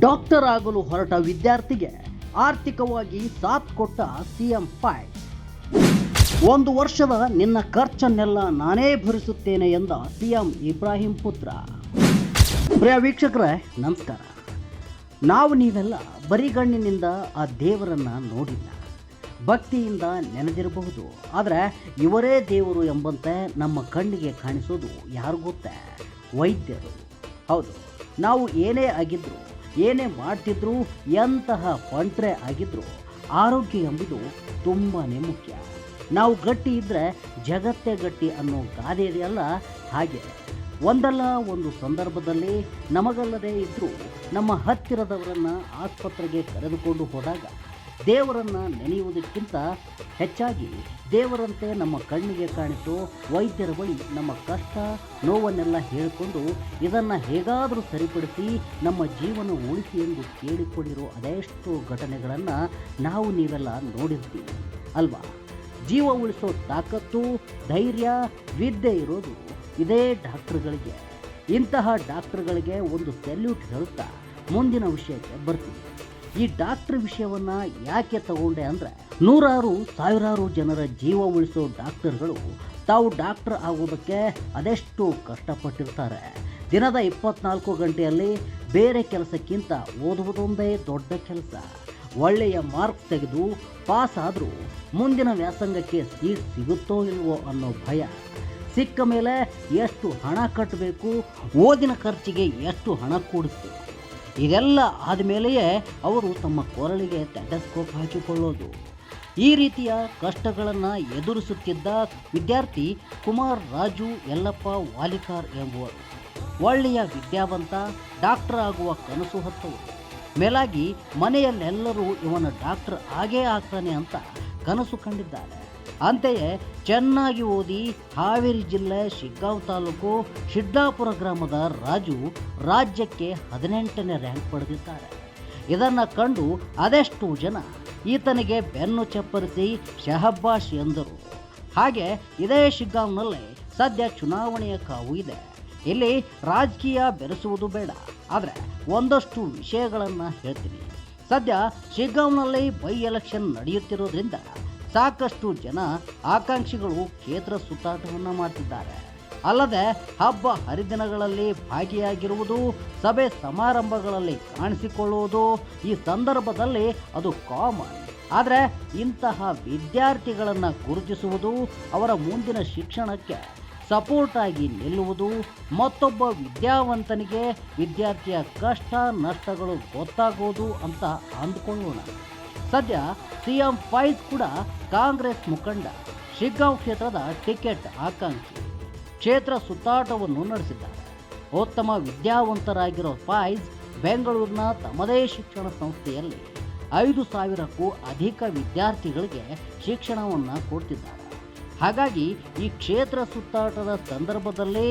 Doctor ಆಗಲು ಹೊರಟ ವಿದ್ಯಾರ್ಥಿಗೆ ಆರ್ಥಿಕವಾಗಿ ಸಾಥ್ ಕೊಟ್ಟ ಸಿಎಂ ಫೈ. ಒಂದು ವರ್ಷದ ನಿನ್ನ ಖರ್ಚನ್ನೆಲ್ಲ ನಾನೇ ಭರಿಸುತ್ತೇನೆ ಎಂದ ಸಿಎಂ ಇಬ್ರಾಹಿಂ ಪುತ್ರ. ಪ್ರಿಯ ವೀಕ್ಷಕರೇ, ನಮಸ್ಕಾರ. ನಾವು ನೀವೆಲ್ಲ ಬರಿಗಣ್ಣಿನಿಂದ ಆ ದೇವರನ್ನ ನೋಡಿಲ್ಲ. ಭಕ್ತಿಯಿಂದ ನೆನೆದಿರಬಹುದು. ಆದರೆ ಇವರೇ ದೇವರು ಎಂಬಂತೆ ನಮ್ಮ ಕಣ್ಣಿಗೆ ಕಾಣಿಸೋದು ಯಾರು ಗೊತ್ತೇ? ವೈದ್ಯರು. ಹೌದು, ನಾವು ಏನೇ ಆಗಿದ್ರು ಏನೇ ಮಾಡ್ತಿದ್ರು, ಎಂತಹ ಪಂಟ್ರೆ ಆಗಿದ್ರು, ಆರೋಗ್ಯ ಎಂಬುದು ತುಂಬಾ ಮುಖ್ಯ. ನಾವು ಗಟ್ಟಿ ಇದ್ದರೆ ಜಗತ್ತೇ ಗಟ್ಟಿ ಅನ್ನೋ ಗಾದೆ ಇದೆಯಲ್ಲ? ಹಾಗೆ. ಒಂದಲ್ಲ ಒಂದು ಸಂದರ್ಭದಲ್ಲಿ ನಮಗಲ್ಲದೆ ಇದ್ದರೂ ನಮ್ಮ ಹತ್ತಿರದವರನ್ನು ಆಸ್ಪತ್ರೆಗೆ ಕರೆದುಕೊಂಡು ಹೋದಾಗ ದೇವರನ್ನು ನೆನೆಯುವುದಕ್ಕಿಂತ ಹೆಚ್ಚಾಗಿ ದೇವರಂತೆ ನಮ್ಮ ಕಣ್ಣಿಗೆ ಕಾಣಿಸೋ, ವೈದ್ಯರ ಬಳಿ ನಮ್ಮ ಕಷ್ಟ, ನೋವನ್ನೆಲ್ಲ ಹೇಳಿಕೊಂಡು ಇದನ್ನು ಹೇಗಾದರೂ ಸರಿಪಡಿಸಿ ನಮ್ಮ ಜೀವನ ಉಳಿಸಿ ಎಂದು ಕೇಳಿಕೊಂಡಿರೋ ಅದೆಷ್ಟು ಘಟನೆಗಳನ್ನು ನಾವು ನೀವೆಲ್ಲ ನೋಡಿರ್ತೀವಿ, ಅಲ್ವಾ? ಜೀವ ಉಳಿಸೋ ತಾಕತ್ತು, ಧೈರ್ಯ, ವಿದ್ಯೆ ಇರೋದು ಇದೇ ಡಾಕ್ಟ್ರುಗಳಿಗೆ. ಇಂತಹ ಡಾಕ್ಟ್ರುಗಳಿಗೆ ಒಂದು ಸೆಲ್ಯೂಟ್ ಹೇಳುತ್ತಾ ಮುಂದಿನ ವಿಷಯಕ್ಕೆ ಬರ್ತೀವಿ. ಈ ಡಾಕ್ಟ್ರ್ ವಿಷಯವನ್ನ ಯಾಕೆ ತಗೊಂಡೆ ಅಂದರೆ ನೂರಾರು ಸಾವಿರಾರು ಜನರ ಜೀವ ಉಳಿಸೋ ಡಾಕ್ಟರ್ಗಳು ತಾವು ಡಾಕ್ಟರ್ ಆಗೋದಕ್ಕೆ ಅದೆಷ್ಟು ಕಷ್ಟಪಟ್ಟಿರ್ತಾರೆ. ದಿನದ ಇಪ್ಪತ್ನಾಲ್ಕು ಗಂಟೆಯಲ್ಲಿ ಬೇರೆ ಕೆಲಸಕ್ಕಿಂತ ಓದುವುದೊಂದೇ ದೊಡ್ಡ ಕೆಲಸ. ಒಳ್ಳೆಯ ಮಾರ್ಕ್ಸ್ ತೆಗೆದು ಪಾಸ್ ಆದರೂ ಮುಂದಿನ ವ್ಯಾಸಂಗಕ್ಕೆ ಸೀಟ್ ಸಿಗುತ್ತೋ ಇಲ್ವೋ ಅನ್ನೋ ಭಯ. ಸಿಕ್ಕ ಮೇಲೆ ಎಷ್ಟು ಹಣ ಕಟ್ಟಬೇಕು ಓದಿನ ಖರ್ಚಿಗೆ ಎಷ್ಟು ಹಣ ಕೂಡಿಸ್ಬೇಕು. ಇದೆಲ್ಲ ಆದಮೇಲೆಯೇ ಅವರು ತಮ್ಮ ಕೊರಳಿಗೆ ಟೆಟಸ್ಕೋಪ್ ಹಾಕಿಕೊಳ್ಳೋದು. ಈ ರೀತಿಯ ಕಷ್ಟಗಳನ್ನು ಎದುರಿಸುತ್ತಿದ್ದ ವಿದ್ಯಾರ್ಥಿ ಕುಮಾರ್ ರಾಜು ಯಲ್ಲಪ್ಪ ವಾಲಿಕಾರ್ ಎಂಬುವರು. ಒಳ್ಳೆಯ ವಿದ್ಯಾವಂತ, ಡಾಕ್ಟರ್ ಆಗುವ ಕನಸು ಹೊತ್ತವರು. ಮೇಲಾಗಿ ಮನೆಯಲ್ಲೆಲ್ಲರೂ ಇವನ ಡಾಕ್ಟರ್ ಆಗೇ ಆಗ್ತಾನೆ ಅಂತ ಕನಸು ಕಂಡಿದ್ದಾರೆ. ಅಂತೆಯೇ ಚೆನ್ನಾಗಿ ಓದಿ ಹಾವೇರಿ ಜಿಲ್ಲೆ ಶಿಗ್ಗಾಂವ್ ತಾಲೂಕು ಶಿಡ್ಲಾಪುರ ಗ್ರಾಮದ ರಾಜು ರಾಜ್ಯಕ್ಕೆ ಹದಿನೆಂಟನೇ ರ್ಯಾಂಕ್ ಪಡೆದಿದ್ದಾರೆ. ಇದನ್ನು ಕಂಡು ಅದೆಷ್ಟು ಜನ ಈತನಿಗೆ ಬೆನ್ನು ಚಪ್ಪರಿಸಿ ಶಹಬ್ಬಾಷ್ ಎಂದರು. ಹಾಗೆ ಇದೇ ಶಿಗ್ಗಾಂವ್ನಲ್ಲಿ ಸದ್ಯ ಚುನಾವಣೆಯ ಕಾವು ಇದೆ. ಇಲ್ಲಿ ರಾಜಕೀಯ ಬೆರೆಸುವುದು ಬೇಡ. ಆದರೆ ಒಂದಷ್ಟು ವಿಷಯಗಳನ್ನು ಹೇಳ್ತೀನಿ. ಸದ್ಯ ಶಿಗ್ಗಾಂವ್ನಲ್ಲಿ ಬೈ ಎಲೆಕ್ಷನ್ ನಡೆಯುತ್ತಿರೋದ್ರಿಂದ ಸಾಕಷ್ಟು ಜನ ಆಕಾಂಕ್ಷಿಗಳು ಕ್ಷೇತ್ರ ಸುತ್ತಾಟವನ್ನು ಮಾಡ್ತಿದ್ದಾರೆ. ಅಲ್ಲದೆ ಹಬ್ಬ ಹರಿದಿನಗಳಲ್ಲಿ ಭಾಗಿಯಾಗಿರುವುದು, ಸಭೆ ಸಮಾರಂಭಗಳಲ್ಲಿ ಕಾಣಿಸಿಕೊಳ್ಳುವುದು ಈ ಸಂದರ್ಭದಲ್ಲಿ ಅದು ಕಾಮನ್ ಆದರೆ ಇಂತಹ ವಿದ್ಯಾರ್ಥಿಗಳನ್ನು ಗುರುತಿಸುವುದು, ಅವರ ಮುಂದಿನ ಶಿಕ್ಷಣಕ್ಕೆ ಸಪೋರ್ಟ್ ಆಗಿ ನಿಲ್ಲುವುದು, ಮತ್ತೊಬ್ಬ ವಿದ್ಯಾವಂತನಿಗೆ ವಿದ್ಯಾರ್ಥಿಯ ಕಷ್ಟ, ನಷ್ಟಗಳು ಗೊತ್ತಾಗೋದು ಅಂತ ಅಂದುಕೊಳ್ಳೋಣ. ಸದ್ಯ ಸಿಎಂ ಫೈಜ್ ಕೂಡ ಕಾಂಗ್ರೆಸ್ ಮುಖಂಡ, ಶಿಗ್ಗಾಂವ್ ಕ್ಷೇತ್ರದ ಟಿಕೆಟ್ ಆಕಾಂಕ್ಷಿ ಕ್ಷೇತ್ರ ಸುತ್ತಾಟವನ್ನು ನಡೆಸಿದ್ದಾರೆ. ಉತ್ತಮ ವಿದ್ಯಾವಂತರಾಗಿರೋ ಫೈಜ್ ಬೆಂಗಳೂರಿನ ತಮ್ಮದೇ ಶಿಕ್ಷಣ ಸಂಸ್ಥೆಯಲ್ಲಿ ಐದು ಸಾವಿರಕ್ಕೂ ಅಧಿಕ ವಿದ್ಯಾರ್ಥಿಗಳಿಗೆ ಶಿಕ್ಷಣವನ್ನು ಕೊಡ್ತಿದ್ದಾರೆ. ಹಾಗಾಗಿ ಈ ಕ್ಷೇತ್ರ ಸುತ್ತಾಟದ ಸಂದರ್ಭದಲ್ಲಿ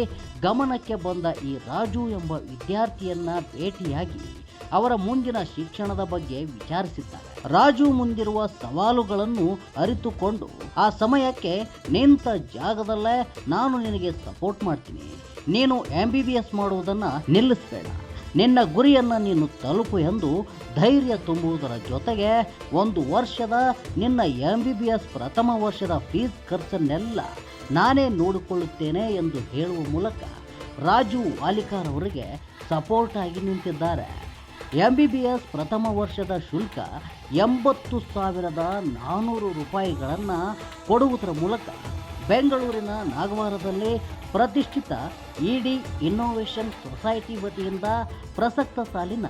ಗಮನಕ್ಕೆ ಬಂದ ಈ ರಾಜು ಎಂಬ ವಿದ್ಯಾರ್ಥಿಯನ್ನು ಭೇಟಿಯಾಗಿ ಅವರ ಮುಂದಿನ ಶಿಕ್ಷಣದ ಬಗ್ಗೆ ವಿಚಾರಿಸಿದ್ದಾರೆ. ರಾಜು ಮುಂದಿರುವ ಸವಾಲುಗಳನ್ನು ಅರಿತುಕೊಂಡು, ಆ ಸಮಯಕ್ಕೆ, ನಿಂತ ಜಾಗದಲ್ಲೇ ನಾನು ನಿನಗೆ ಸಪೋರ್ಟ್ ಮಾಡ್ತೀನಿ. ನೀನು ಎಂ ಬಿ ಬಿ ಎಸ್ ಮಾಡುವುದನ್ನು ನಿಲ್ಲಿಸಬೇಡ. ನಿನ್ನ ಗುರಿಯನ್ನು ನೀನು ತಲುಪು ಎಂದು ಧೈರ್ಯ ತುಂಬುವುದರ ಜೊತೆಗೆ ಒಂದು ವರ್ಷದ ನಿನ್ನ ಎಂ ಬಿ ಬಿ ಎಸ್ ಪ್ರಥಮ ವರ್ಷದ ಫೀಸ್ ಖರ್ಚನ್ನೆಲ್ಲ ನಾನೇ ನೋಡಿಕೊಳ್ಳುತ್ತೇನೆ ಎಂದು ಹೇಳುವ ಮೂಲಕ ರಾಜು ವಾಲಿಕಾರ್ ಅವರಿಗೆ ಸಪೋರ್ಟ್ ಆಗಿ ನಿಂತಿದ್ದಾರೆ. ಎಂ ಬಿ ಬಿ ಎಸ್ ಪ್ರಥಮ ವರ್ಷದ ಶುಲ್ಕ ಎಂಬತ್ತು ಸಾವಿರದ ನಾನ್ನೂರು ರೂಪಾಯಿಗಳನ್ನು ಕೊಡುವುದರ ಮೂಲಕ ಬೆಂಗಳೂರಿನ ನಾಗವಾರದಲ್ಲಿ ಪ್ರತಿಷ್ಠಿತ ಇಡಿ ಇನ್ನೋವೇಷನ್ ಸೊಸೈಟಿ ವತಿಯಿಂದ ಪ್ರಸಕ್ತ ಸಾಲಿನ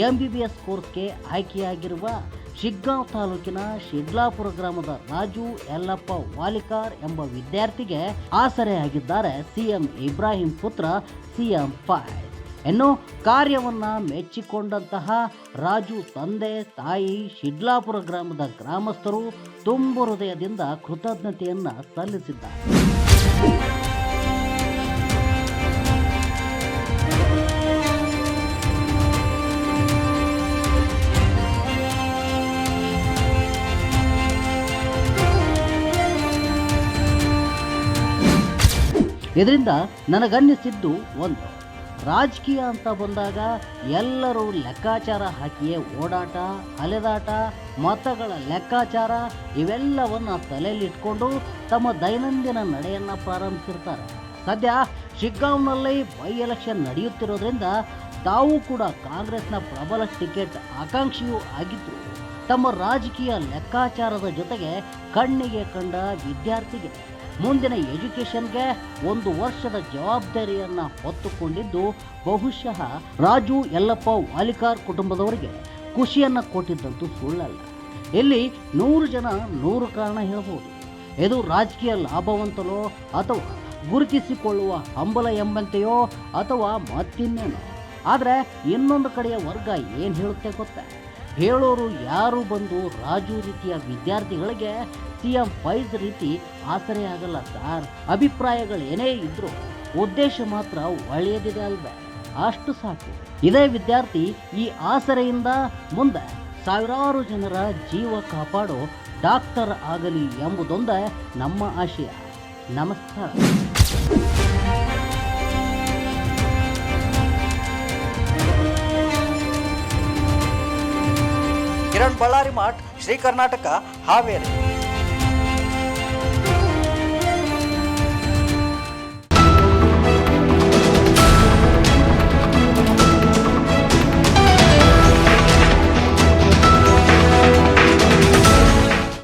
ಎಂ ಬಿ ಬಿ ಎಸ್ ಕೋರ್ಸ್ಗೆ ಆಯ್ಕೆಯಾಗಿರುವ ಶಿಗ್ಗಾಂವ್ ತಾಲೂಕಿನ ಶಿಡ್ಲಾಪುರ ಗ್ರಾಮದ ರಾಜು ಯಲ್ಲಪ್ಪ ವಾಲಿಕಾರ್ ಎಂಬ ವಿದ್ಯಾರ್ಥಿಗೆ ಆಸರೆಯಾಗಿದ್ದಾರೆ ಸಿಎಂ ಇಬ್ರಾಹಿಂ ಪುತ್ರ ಸಿಎಂ ಫಾಯ್ ಇನ್ನು ಕಾರ್ಯವನ್ನ ಮೆಚ್ಚಿಕೊಂಡಂತಹ ರಾಜು ತಂದೆ ತಾಯಿ ಶಿಡ್ಲಾಪುರ ಗ್ರಾಮದ ಗ್ರಾಮಸ್ಥರು ತುಂಬು ಹೃದಯದಿಂದ ಕೃತಜ್ಞತೆಯನ್ನು ಸಲ್ಲಿಸಿದ್ದಾರೆ. ಇದರಿಂದ ನನಗನ್ನಿಸಿದ್ದು ಒಂದು. ರಾಜಕೀಯ ಅಂತ ಬಂದಾಗ ಎಲ್ಲರೂ ಲೆಕ್ಕಾಚಾರ ಹಾಕಿಯೇ ಓಡಾಟ, ಅಲೆದಾಟ, ಮತಗಳ ಲೆಕ್ಕಾಚಾರ ಇವೆಲ್ಲವನ್ನು ತಲೆಯಲ್ಲಿಟ್ಕೊಂಡು ತಮ್ಮ ದೈನಂದಿನ ನಡೆಯನ್ನು ಪ್ರಾರಂಭಿಸಿರ್ತಾರೆ. ಸದ್ಯ ಶಿಗ್ಗಾಂವ್ನಲ್ಲಿ ಬೈ ಎಲೆಕ್ಷನ್ ನಡೆಯುತ್ತಿರೋದ್ರಿಂದ ತಾವು ಕೂಡ ಕಾಂಗ್ರೆಸ್ನ ಪ್ರಬಲ ಟಿಕೆಟ್ ಆಕಾಂಕ್ಷಿಯೂ ಆಗಿದ್ದು ತಮ್ಮ ರಾಜಕೀಯ ಲೆಕ್ಕಾಚಾರದ ಜೊತೆಗೆ ಕಣ್ಣಿಗೆ ಕಂಡ ವಿದ್ಯಾರ್ಥಿಗೆ ಮುಂದಿನ ಎಜುಕೇಷನ್ಗೆ ಒಂದು ವರ್ಷದ ಜವಾಬ್ದಾರಿಯನ್ನು ಹೊತ್ತುಕೊಂಡಿದ್ದು, ಬಹುಶಃ ರಾಜು ಯಲ್ಲಪ್ಪ ವಾಲಿಕಾರ್ ಕುಟುಂಬದವರಿಗೆ ಖುಷಿಯನ್ನು ಕೊಟ್ಟಿದ್ದಂತೂ ಸುಳ್ಳಲ್ಲ. ಇಲ್ಲಿ ನೂರು ಜನ ನೂರು ಕಾರಣ ಹೇಳ್ಬೋದು. ಇದು ರಾಜಕೀಯ ಲಾಭವಂತಲೋ ಅಥವಾ ಗುರುತಿಸಿಕೊಳ್ಳುವ ಹಂಬಲ ಎಂಬಂತೆಯೋ ಅಥವಾ ಮತ್ತಿನ್ನೇನೋ. ಆದರೆ ಇನ್ನೊಂದು ಕಡೆಯ ವರ್ಗ ಏನು ಹೇಳುತ್ತೆ ಗೊತ್ತಾ? ಹೇಳೋರು ಯಾರು ಬಂದು ರಾಜು ರೀತಿಯ ವಿದ್ಯಾರ್ಥಿಗಳಿಗೆ ಸಿ ಎಂ ಫೈಜ್ ರೀತಿ ಆಸರೆ ಆಗಲ್ಲ ಸರ್. ಅಭಿಪ್ರಾಯಗಳು ಏನೇ ಇದ್ರೂ ಉದ್ದೇಶ ಮಾತ್ರ ಒಳ್ಳೆಯದಿದೆ ಅಲ್ವೇ? ಅಷ್ಟು ಸಾಕು. ಇದೇ ವಿದ್ಯಾರ್ಥಿ ಈ ಆಸರೆಯಿಂದ ಮುಂದೆ ಸಾವಿರಾರು ಜನರ ಜೀವ ಕಾಪಾಡೋ ಡಾಕ್ಟರ್ ಆಗಲಿ ಎಂಬುದೊಂದೇ ನಮ್ಮ ಆಶಯ. ನಮಸ್ಕಾರ. ಬಳ್ಳಾರಿ ಮಾರ್ಟ್ ಶ್ರೀ ಕರ್ನಾಟಕ ಹಾವೇರಿ.